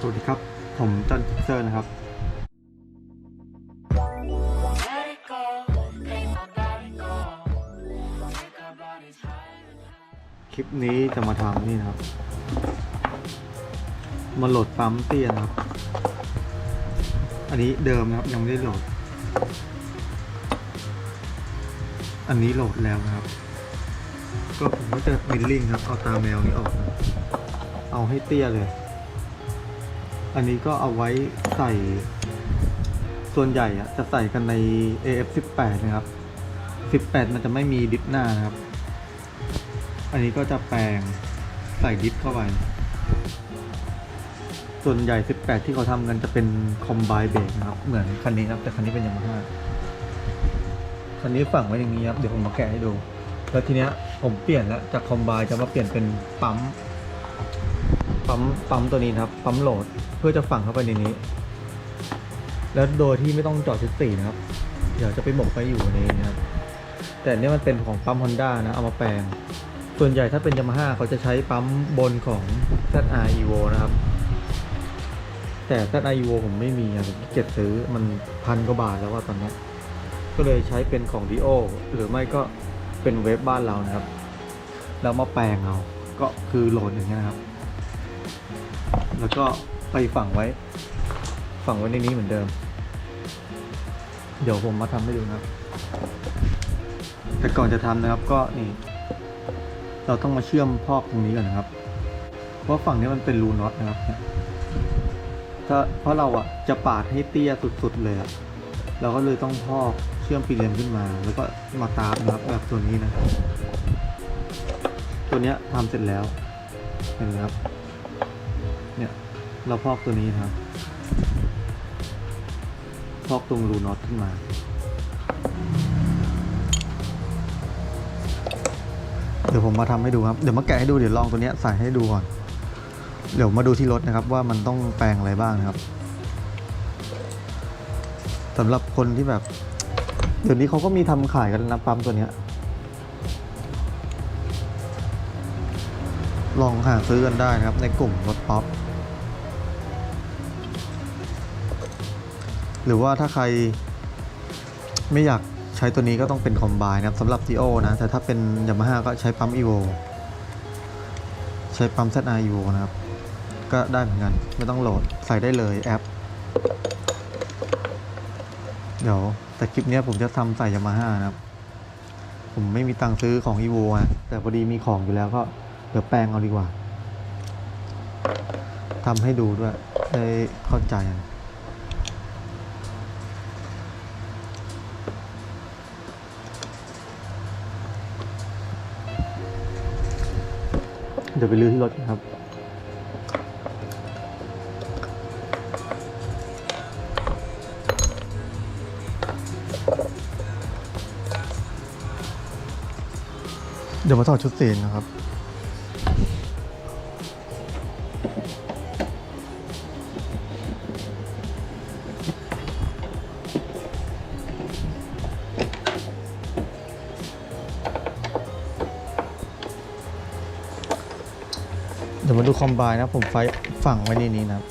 สวัสดีครับ ผมจอห์นคิกเซอร์นะครับ คลิปนี้จะมาทำนี่นะครับ มาโหลดปั๊มเตี้ยนะครับ อันนี้เดิมนะครับยังไม่ได้โหลด อันนี้โหลดแล้วนะครับ ก็ผมก็จะมิลลิ่งครับ เอาตาแมวนี้ออกนะเอาให้เตี้ยเลย อันนี้ก็เอาไว้ใส่ส่วนใหญ่อะจะใส่กันใน AF18 นะครับ 18 มันจะไม่มีดิฟหน้านะครับ อันนี้ก็จะแปลงใส่ดิฟเข้าไป ส่วนใหญ่ 18 ที่เขาทำกันจะเป็นคอมไบเบรกนะครับ เหมือนคันนี้นะครับ แต่คันนี้เป็นยามาฮ่าคันนี้ฝังไว้อย่างนี้ครับ เดี๋ยวผมมาแกะให้ดู แล้วทีเนี้ยผมเปลี่ยนแล้วจากคอมไบจะมาเปลี่ยนเป็นปั๊ม ปั๊มปั๊มตัวนี้นะครับปั๊มโหลดเพื่อจะฝังเข้าไปในนี้ แล้วโดยที่ไม่ต้องจอดชุดสี่นะครับ เดี๋ยวจะไปหมกไปอยู่ในนี้นะครับแต่อันนี่มันเป็นของปั๊ม Honda นะเอามาแปลง ส่วนใหญ่ถ้าเป็น Yamaha เขาจะใช้ปั๊มบนของ ZR Evo นะครับ แต่ ZR Evo ผมไม่มีผมเกียจซื้อมันพันกว่าบาทแล้วว่าตอนนี้ ก็เลยใช้เป็นของ Dio หรือไม่ก็เป็นเว็บบ้านเรานะครับ แล้วมาแปลงเอา ก็คือโหลดอย่างเงี้ยนะครับ แล้วก็ไปฝังไว้ ฝังไว้ในนี้เหมือนเดิม เดี๋ยวผมมาทำให้ดูนะครับ แต่ก่อนจะทำนะครับก็นี่เราต้องมาเชื่อมพอกตรงนี้ก่อนนะครับ เพราะฝั่งนี้มันเป็นรูน็อตนะครับ ถ้าเพราะเราอะจะปาดให้เตี้ยสุดๆเลยอะเราก็เลยต้องพอกเชื่อมปีเรียมขึ้นมา แล้วก็มาตามนะครับแบบตัวนี้นะ ตัวเนี้ยทำเสร็จแล้วเห็นไหมครับ เราพอกตัวนี้ครับ พอกตรงรูน็อตขึ้นมา เดี๋ยวผมมาทำให้ดูครับ เดี๋ยวมาแกะให้ดู เดี๋ยวลองตัวเนี้ยใส่ให้ดูก่อน เดี๋ยวมาดูที่รถนะครับ ว่ามันต้องแปลงอะไรบ้างนะครับสำหรับคนที่แบบ เดี๋ยวนี้เขาก็มีทำขายกันนะปั๊มตัวเนี้ย ลองหาซื้อกันได้นะครับ ในกลุ่มรถป๊อป หรือว่าถ้าใครไม่อยากใช้ตัวนี้ก็ต้องเป็นคอมไบนะครับสำหรับ Gio นะ แต่ถ้าเป็น Yamaha ก็ใช้ปั๊ม Evo ใช้ปั๊ม ZR Evo นะครับ ก็ได้เหมือนกัน ไม่ต้องโหลดใส่ได้เลยแอป เดี๋ยว แต่คลิปนี้ผมจะทำใส่ Yamaha นะครับ ผมไม่มีตังค์ซื้อของ Evo อะแต่พอดีมีของอยู่แล้วก็เดี๋ยวแปลงเอาดีกว่าทำให้ดูด้วยได้เข้าใจกัน เดี๋ยวไปลื้อที่รถครับ เดี๋ยวมาถอดชุดเสียงนะครับ เดี๋ยวมาดูคอมไบนะผมไฟฝังไว้ในนี้นะครับ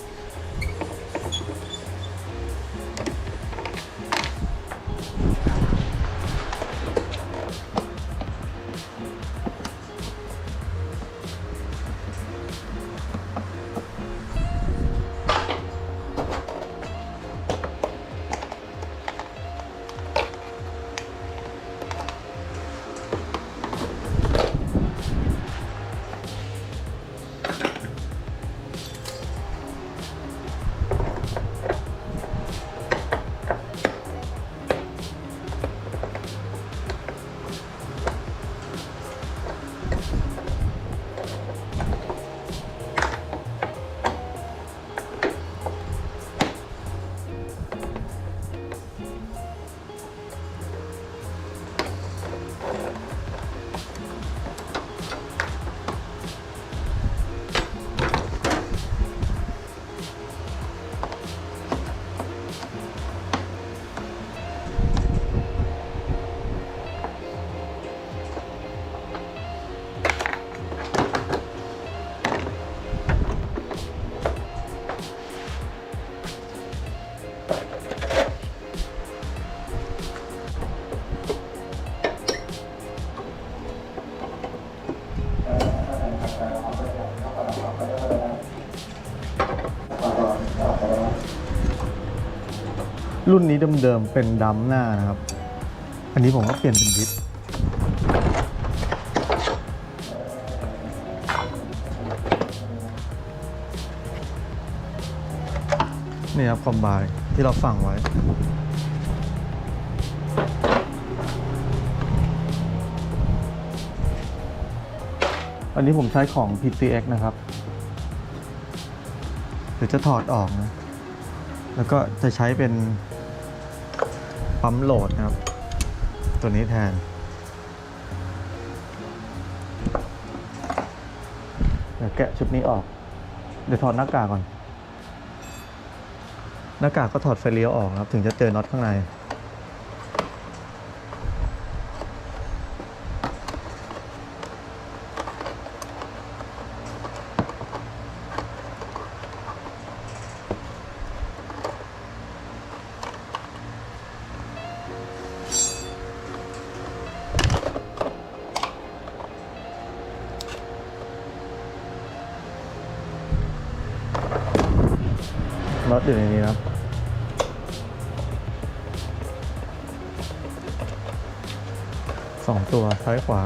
รุ่นนี้เดิมๆเป็นดัมหน้านะครับ อันนี้ผมก็เปลี่ยนเป็นดิสนี่ครับคอมไบที่เราสั่งไว้ อันนี้ผมใช้ของ PCX นะครับ เดี๋ยวจะถอดออกนะ แล้วก็จะใช้เป็น ปั๊มโหลดนะครับ ตัวนี้แทน เดี๋ยวแกะชุดนี้ออก เดี๋ยวถอดหน้ากากก่อน หน้ากากก็ถอดไฟเลี้ยวออกครับ ถึงจะเจอน็อตข้างใน น็อตอยู่ในนี้นะครับสองตัวซ้ายขวา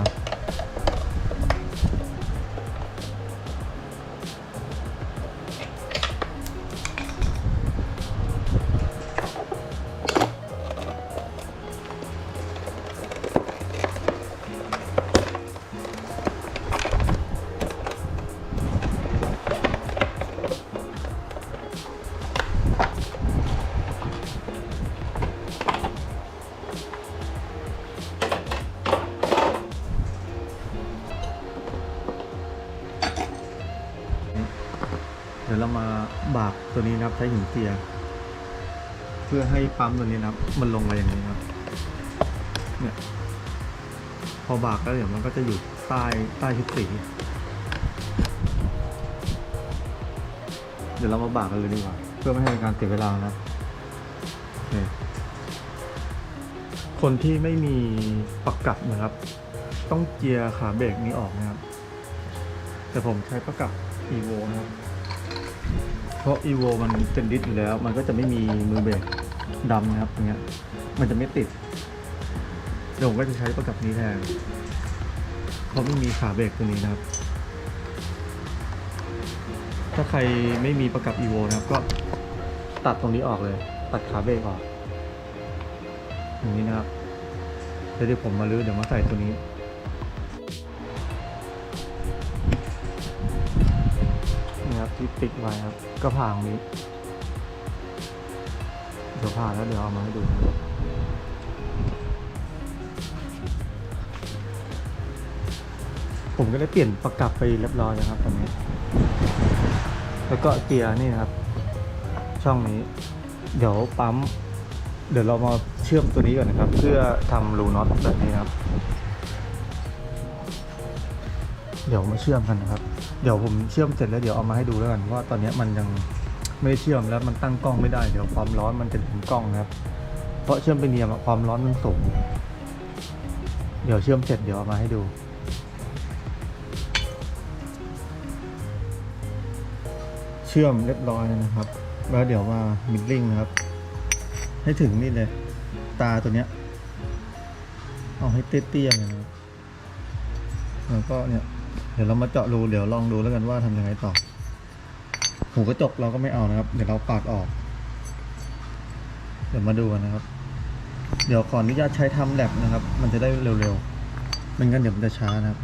ช้หินเจีย เพื่อให้ปั๊มตัวนี้นะครับ มันลงมาอย่างนี้ครับ เนี่ย พอบากแล้วเดี๋ยวมันก็จะอยู่ใต้ใต้ชุดสี เดี๋ยวเรามาบากกันเลยดีกว่า เพื่อไม่ให้เป็นการเสียเวลานะครับคนที่ไม่มีประกับนะครับ ต้องเจียร์ขาเบรกนี้ออกนะครับ แต่ผมใช้ประกับ evo นะครับ เพราะ evo มันเป็นดิสอยู่แล้ว มันก็จะไม่มีมือเบรกดำนะครับอย่างเงี้ยมันจะไม่ติดเดี๋ยวผมก็จะใช้ประกับนี้แทนเพราะไม่มีขาเบรกตัวนี้นะครับ ถ้าใครไม่มีประกับ evo นะครับ ก็ตัดตรงนี้ออกเลย ตัดขาเบรกออกอย่างนี้นะครับเดี๋ยวผมมาลื้อเดี๋ยวมาใส่ตัวนี้ นี่ครับที่ติ๊กไว้ครับ ก็ผ่าตรงนี้ เดี๋ยวผ่าแล้วเดี๋ยวเอามาให้ดูนะครับผมก็ได้เปลี่ยนประกับไปเรียบร้อยนะครับตอนนี้ แล้วก็เกียร์นี่นะครับ ช่องนี้ เดี๋ยวปั๊ม เดี๋ยวเรามาเชื่อมตัวนี้ก่อนนะครับ เพื่อทำรูน็อตแบบนี้นะครับ เดี๋ยวมาเชื่อมกันนะครับ เดี๋ยวผมเชื่อมเสร็จแล้วเดี๋ยวเอามาให้ดูแล้วกันว่าตอนนี้มันยังไม่ได้เชื่อมแล้วมันตั้งกล้องไม่ได้เดี๋ยวความร้อนมันจะถึงกล้องครับ เพราะเชื่อมไปเนียมความร้อนมันสูงเดี๋ยวเชื่อมเสร็จเดี๋ยวเอามาให้ดูเชื่อมเรียบร้อยนะครับ แล้วเดี๋ยวมามิดลิงนะครับ ให้ถึงนี่เลย ตาตัวเนี้ย เอาให้เตี้ยๆเลยนะครับแล้วก็เนี่ย เดี๋ยวเรามาเจาะรูเดี๋ยวลองดูแล้วกันว่าทำยังไงต่อ หูกระจกเราก็ไม่เอานะครับ เดี๋ยวเราปาดออก เดี๋ยวมาดูกันนะครับ เดี๋ยวขออนุญาตใช้ทำแลบนะครับ มันจะได้เร็วๆไม่งั้นเดี๋ยวมันจะช้านะครับ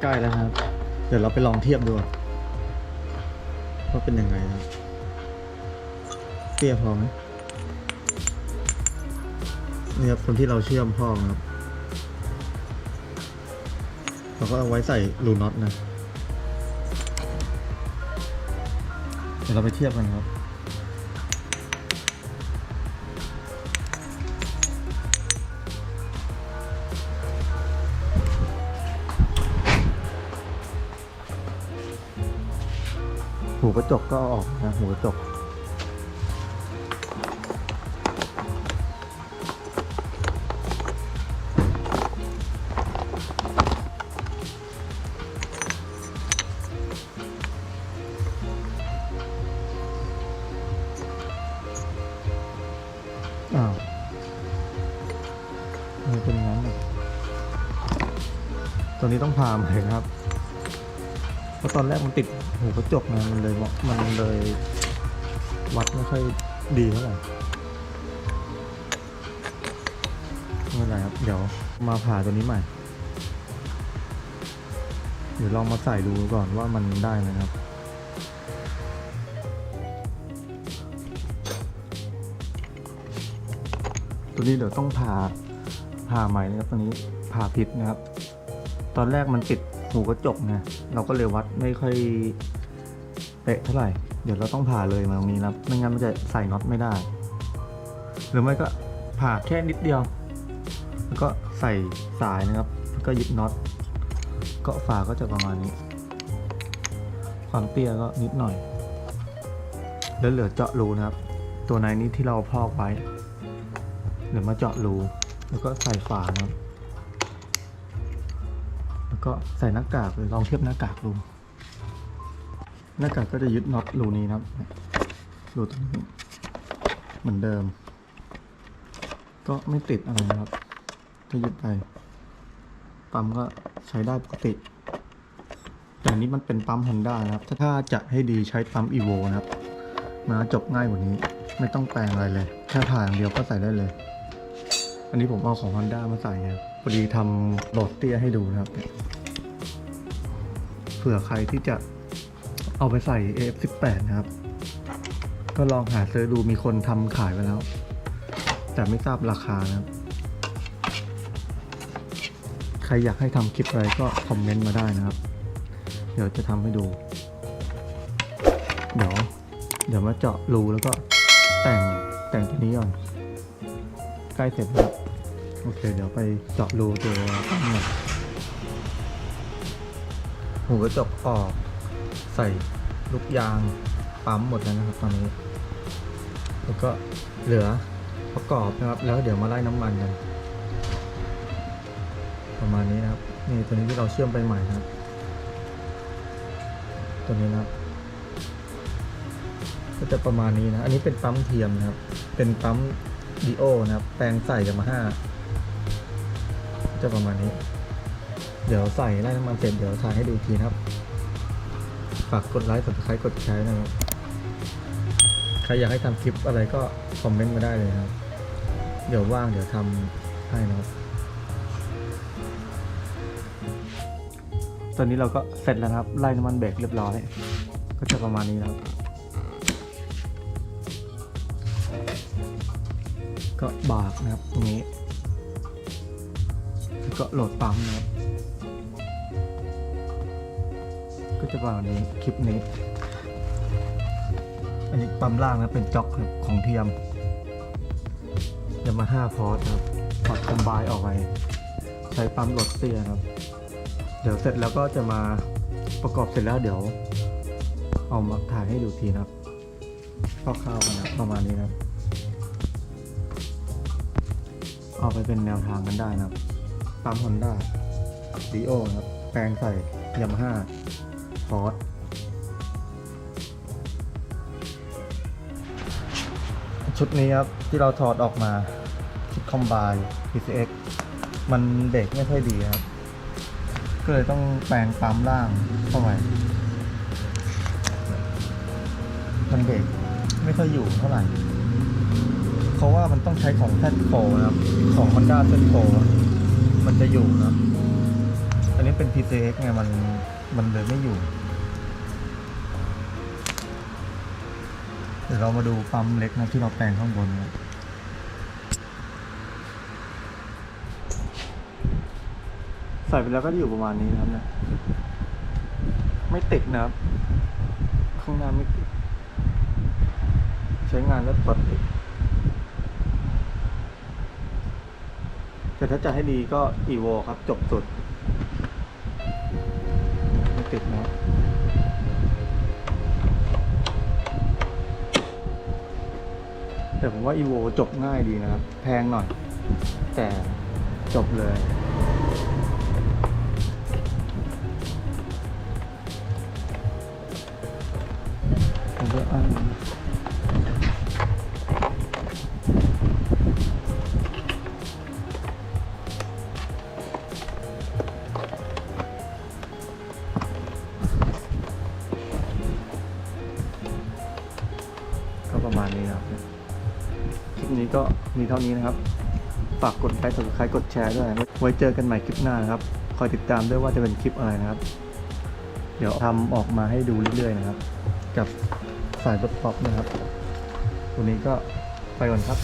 ใกล้แล้วครับ เดี๋ยวเราไปลองเทียบดูว่าเป็นยังไงครับเตี้ยพอไหมนี่ครับคนที่เราเชื่อมพ่อครับ เราก็เอาไว้ใส่รูน็อตนะ เดี๋ยวเราไปเทียบกันครับ กระจกก็ออกนะหูกระจกอ้าวทำไมเป็นงั้นอะตัวนี้ต้องพาใหม่ครับะตอนแรกมันติดหูกระจกนะมันเลยมันเลยวัดไม่ค่อยดีเท่าไหร่ไม่เป็นไรครับ เดี๋ยวมาผ่าตัวนี้ใหม่ เดี๋ยวลองมาใส่ดูก่อนว่ามันได้ไหมครับตัวนี้เดี๋ยวต้องผ่าผ่าใหม่นะครับตัวนี้ผ่าผิดนะครับ ตอนแรกมันติด หูกระจกไงเราก็เลยวัดไม่ค่อยเป๊ะเท่าไหร่ เดี๋ยวเราต้องผ่าเลยมาตรงนี้นะครับไม่งั้นมันจะใส่น็อตไม่ได้ หรือไม่ก็ผ่าแค่นิดเดียว แล้วก็ใส่สายนะครับแล้วก็ยึดน็อต ก็ฝาก็จะประมาณนี้ ความเตี้ยก็นิดหน่อย แล้วเหลือเจาะรูนะครับ ตัวในนี้ที่เราพอกไว้ เดี๋ยวมาเจาะรู แล้วก็ใส่ฝานะครับ ก็ใส่หน้ากากเลยลองเทียบหน้ากากดูหน้ากากก็จะยึดน็อตรูนี้นะครับรูตรงนี้เหมือนเดิม ก็ไม่ติดอะไรนะครับถ้ายึดไปปั๊มก็ใช้ได้ปกติ แต่อันนี้มันเป็นปั๊ม Honda นะครับ ถ้าจะให้ดีใช้ปั๊ม Evo นะครับมาจบง่ายกว่านี้ไม่ต้องแปลงอะไรเลย แค่ผ่าอย่างเดียวก็ใส่ได้เลย อันนี้ผมเอาของ Honda มาใส่ครับ พอดีทำโหลดเตี้ยให้ดูนะครับ เผื่อใครที่จะเอาไปใส่ AF18 นะครับ ก็ลองหาซื้อดูมีคนทำขายไปแล้ว แต่ไม่ทราบราคานะครับ ใครอยากให้ทำคลิปอะไรก็คอมเมนต์มาได้นะครับ เดี๋ยวจะทำให้ดู เดี๋ยว เดี๋ยวมาเจาะรูแล้วก็แต่งแต่งตัวนี้ก่อน ใกล้เสร็จแล้ว โอเค เดี๋ยวไปเจาะรูตัวปั๊มหน่อยหูกระจกออก ใส่ลูกยางปั๊มหมดแล้วนะครับตอนนี้ แล้วก็เหลือประกอบนะครับ แล้วเดี๋ยวมาไล่น้ำมันกันประมาณนี้นะครับนี่ตัวนี้ที่เราเชื่อมไปใหม่นะครับ ตัวนี้นะครับก็จะประมาณนี้นะ อันนี้เป็นปั๊มเทียมนะครับ เป็นปั๊มดีโอนะครับ แปลงใส่ยามาฮ่า จะประมาณนี้ เดี๋ยวใส่ไล่น้ำมันเสร็จเดี๋ยวถ่ายให้ดูทีนะครับ ฝากกดไลค์กดไลค์กดแชร์นะครับ ใครอยากให้ทำคลิปอะไรก็คอมเมนต์มาได้เลยนะครับ เดี๋ยวว่างเดี๋ยวทำให้นะครับ ตอนนี้เราก็เสร็จแล้วครับ ไล่น้ำมันเบรกเรียบร้อย ก็จะประมาณนี้นะครับ ก็บากนะครับตรงนี้ ก็โหลดปั๊มนะครับ ก็จะประมาณนี้คลิปนี้ อันนี้ปั๊มล่างนะเป็นจ็อกครับของเทียมยามาฮ่าพอร์ตครับถอดคอมบน์ออกไปใช้ปั๊มโหลดเตี้ยครับ เดี๋ยวเสร็จแล้วก็จะมาประกอบเสร็จแล้วเดี๋ยว เอามาถ่ายให้ดูทีนะครับคร่าวๆกันนะประมาณนี้นะครับเอาไปเป็นแนวทางกันได้นะครับ ปั๊มฮอนด้าดีโอครับ แปลงใส่ยามาฮ่าพอร์ตชุดนี้ครับ ที่เราถอดออกมา ชุดคอมไบ PCX มันเบรกไม่ค่อยดีครับ ก็เลยต้องแปลงปั๊มล่างเข้าไปมันเบรกไม่ค่อยอยู่เท่าไหร่ เพราะว่ามันต้องใช้ของแพทโคนะครับ ของ Honda เซนโค มันจะอยู่นะ อันนี้เป็น PCX ไงมันมันเลยไม่อยู่ เดี๋ยวเรามาดูปั๊มเล็กนะที่เราแปลงข้างบนนะใส่ไปแล้วก็อยู่ประมาณนี้นะครับเนี่ยไม่ติดนะครับ ข้างหน้าไม่ติด ใช้งานได้วปกติ แต่ถ้าจะให้ดีก็อีโวครับ จบสุดไม่ติดนะแต่ผมว่าอีโวจบง่ายดีนะครับ แพงหน่อย แต่จบเลย นะครับคลิปนี้ก็มีเท่านี้นะครับ ฝากกดไลค์ subscribe กดแชร์ด้วยนะครับไว้เจอกันใหม่คลิปหน้านะครับ คอยติดตามด้วยว่าจะเป็นคลิปอะไรนะครับ เดี๋ยวทำออกมาให้ดูเรื่อยๆนะครับ กับสายรถป๊อปนะครับ วันนี้ก็ไปก่อนครับ